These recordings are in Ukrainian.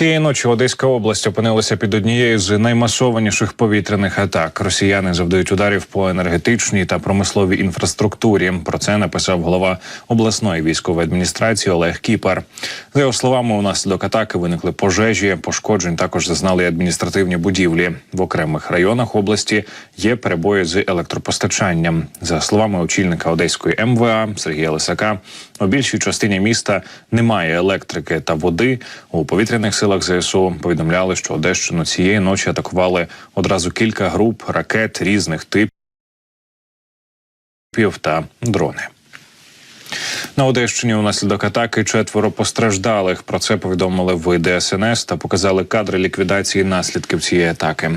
Цієї ночі Одеська область опинилася під однією з наймасованіших повітряних атак. Росіяни завдають ударів по енергетичній та промисловій інфраструктурі. Про це написав голова обласної військової адміністрації Олег Кіпар. За його словами, унаслідок атаки виникли пожежі. Пошкоджень також зазнали адміністративні будівлі. В окремих районах області є перебої з електропостачанням. За словами очільника Одеської МВА Сергія Лисака, у більшій частині міста немає електрики та води. У повітряних силах ЗСУ повідомляли, що Одещину цієї ночі атакували одразу кілька груп ракет різних типів та дрони. На Одещині унаслідок атаки четверо постраждалих. Про це повідомили в ДСНС та показали кадри ліквідації наслідків цієї атаки.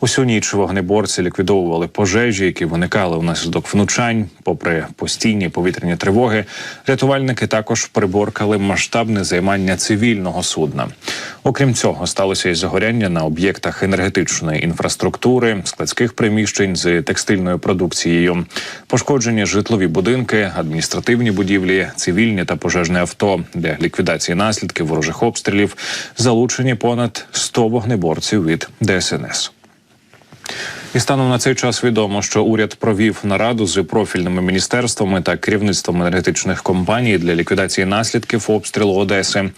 Усю ніч вогнеборці ліквідовували пожежі, які виникали внаслідок внучань. Попри постійні повітряні тривоги, рятувальники також приборкали масштабне займання цивільного судна. Окрім цього, сталося і загоряння на об'єктах енергетичної інфраструктури, складських приміщень з текстильною продукцією, пошкоджені житлові будинки, адміністративні будівлі, цивільні та пожежне авто для ліквідації наслідків ворожих обстрілів залучені понад 100 вогнеборців від ДСНС. І станом на цей час відомо, що уряд провів нараду з профільними міністерствами та керівництвом енергетичних компаній для ліквідації наслідків обстрілу Одеси.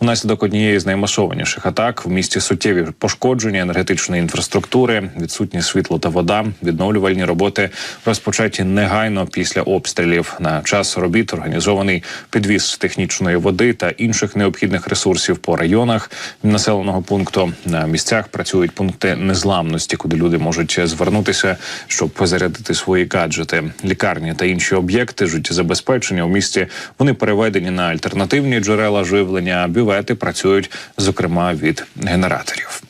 Унаслідок однієї з наймасованіших атак в місті суттєві пошкодження енергетичної інфраструктури, відсутні світло та вода, відновлювальні роботи розпочаті негайно після обстрілів. На час робіт організований підвіз технічної води та інших необхідних ресурсів по районах населеного пункту. На місцях працюють пункти незламності, куди люди можуть звернутися, щоб зарядити свої гаджети. Лікарні та інші об'єкти життєзабезпечення у місті вони переведені на альтернативні джерела живлення. Бювети працюють зокрема від генераторів.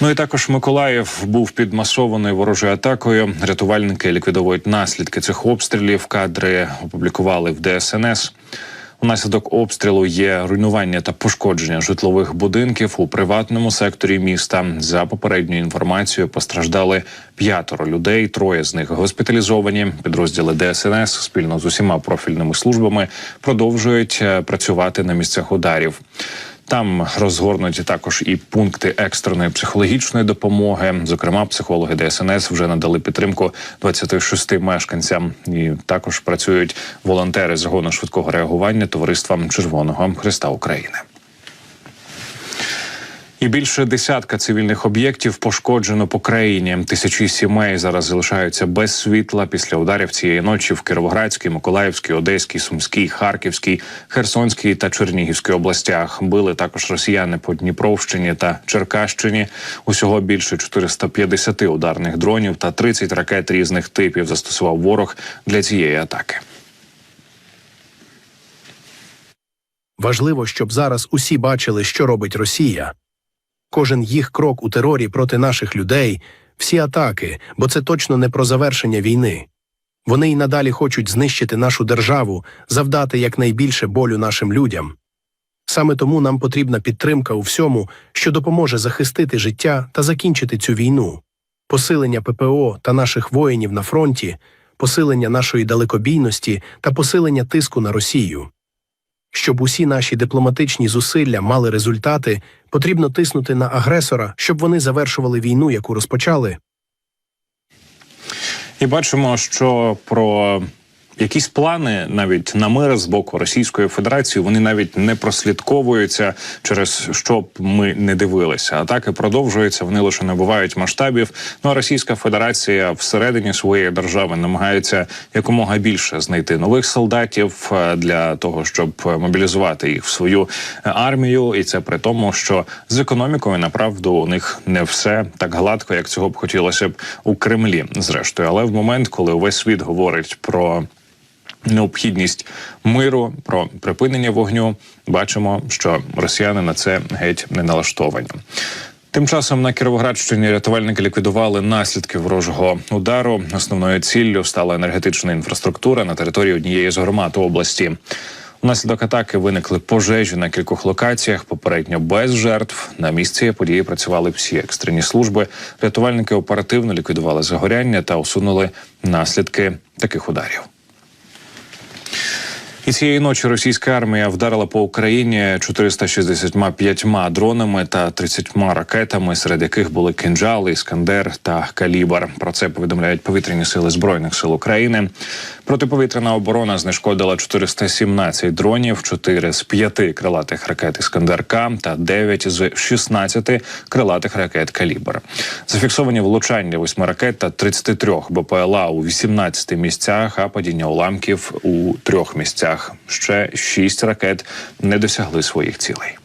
Ну і також Миколаїв був під масованою ворожою атакою. Рятувальники ліквідовують наслідки цих обстрілів. Кадри опублікували в ДСНС. Унаслідок обстрілу є руйнування та пошкодження житлових будинків у приватному секторі міста. За попередньою інформацією постраждали п'ятеро людей. Троє з них госпіталізовані. Підрозділи ДСНС спільно з усіма профільними службами продовжують е, працювати на місцях ударів. Там розгорнуті також і пункти екстреної психологічної допомоги. Зокрема, психологи ДСНС вже надали підтримку 26 мешканцям. І також працюють волонтери загону швидкого реагування товариства Червоного Христа України. І більше десятка цивільних об'єктів пошкоджено по країні. Тисячі сімей зараз залишаються без світла після ударів цієї ночі в Кіровоградській, Миколаївській, Одеській, Сумській, Харківській, Херсонській та Чернігівській областях. Били також росіяни по Дніпровщині та Черкащині. Усього більше 450 ударних дронів та 30 ракет різних типів застосував ворог для цієї атаки. Важливо, щоб зараз усі бачили, що робить Росія. Кожен їх крок у терорі проти наших людей, всі атаки, бо це точно не про завершення війни. Вони й надалі хочуть знищити нашу державу, завдати якнайбільше болю нашим людям. Саме тому нам потрібна підтримка у всьому, що допоможе захистити життя та закінчити цю війну, посилення ППО та наших воїнів на фронті, посилення нашої далекобійності та посилення тиску на Росію. Щоб усі наші дипломатичні зусилля мали результати, потрібно тиснути на агресора, щоб вони завершували війну, яку розпочали. І бачимо, що про якісь плани навіть на мир з боку Російської Федерації вони навіть не прослідковуються через що б ми не дивилися. Атаки продовжуються, вони лише набувають масштабів. Ну а Російська Федерація всередині своєї держави намагається якомога більше знайти нових солдатів е, для того, щоб мобілізувати їх в свою армію, і це при тому, що з економікою направду у них не все так гладко, як цього б хотілося б у Кремлі. Зрештою, але в момент, коли увесь світ говорить про необхідність миру, про припинення вогню, бачимо, що росіяни на це геть не налаштовані. Тим часом на Кіровоградщині рятувальники ліквідували наслідки ворожого удару. Основною ціллю стала енергетична інфраструктура на території однієї з громад області. Унаслідок атаки виникли пожежі на кількох локаціях. Попередньо без жертв на місці події працювали всі екстрені служби. Рятувальники оперативно ліквідували загоряння та усунули наслідки таких ударів. І цієї ночі російська армія вдарила по Україні 465 дронами та 30 ракетами, серед яких були кинджали, іскандер та калібр. Про це повідомляють повітряні сили збройних сил України. Протиповітряна оборона знешкодила 417 дронів, 4 з 5 крилатих ракет іскандер К та 9 з 16 крилатих ракет калібр. Зафіксовані влучання 8 ракет та 33 БПЛА у 18 місцях, а падіння уламків у трьох місцях. Ще шість ракет не досягли своїх цілей.